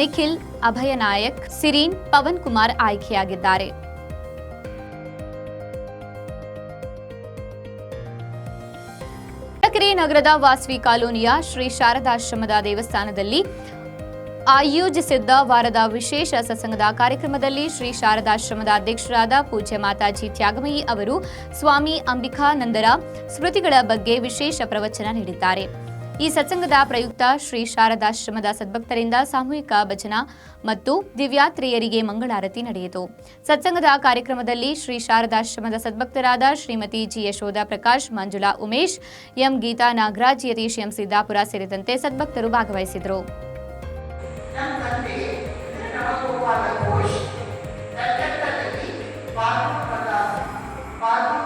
ನಿಖಿಲ್ ಅಭಯ ನಾಯಕ್ ಸಿರೀನ್, ಪವನ್ ಕುಮಾರ್ ಆಯ್ಕೆಯಾಗಿದ್ದಾರೆ. ಚಳ್ಳಕೆರೆ ನಗರದ ವಾಸ್ವಿ ಕಾಲೋನಿಯ ಶ್ರೀ ಶಾರದಾಶ್ರಮದ ದೇವಸ್ಥಾನದಲ್ಲಿ ಆಯೋಜಿಸಿದ್ದ ವಾರದ ವಿಶೇಷ ಸತ್ಸಂಗದ ಕಾರ್ಯಕ್ರಮದಲ್ಲಿ ಶ್ರೀ ಶಾರದಾಶ್ರಮದ ಅಧ್ಯಕ್ಷರಾದ ಪೂಜ್ಯ ಮಾತಾಜಿ ತ್ಯಾಗಮಯಿ ಅವರು ಸ್ವಾಮಿ ಅಂಬಿಕಾನಂದರ ಸ್ಮೃತಿಗಳ ಬಗ್ಗೆ ವಿಶೇಷ ಪ್ರವಚನ ನೀಡಿದ್ದಾರೆ. ಈ ಸತ್ಸಂಗದ ಪ್ರಯುಕ್ತ ಶ್ರೀ ಶಾರದಾಶ್ರಮದ ಸದ್ಭಕ್ತರಿಂದ ಸಾಮೂಹಿಕ ಭಜನ ಮತ್ತು ದಿವ್ಯಾತ್ರೇಯರಿಗೆ ಮಂಗಳಾರತಿ ನಡೆಯಿತು. ಸತ್ಸಂಗದ ಕಾರ್ಯಕ್ರಮದಲ್ಲಿ ಶ್ರೀ ಶಾರದಾಶ್ರಮದ ಸದ್ಭಕ್ತರಾದ Shrimathi G Yashoda Prakash, Manjula Umesh, M Geetha Nagaraj, Yathish, M Siddapura ಸೇರಿದಂತೆ ಸದ್ಭಕ್ತರು ಭಾಗವಹಿಸಿದರು. ಘೋಷ್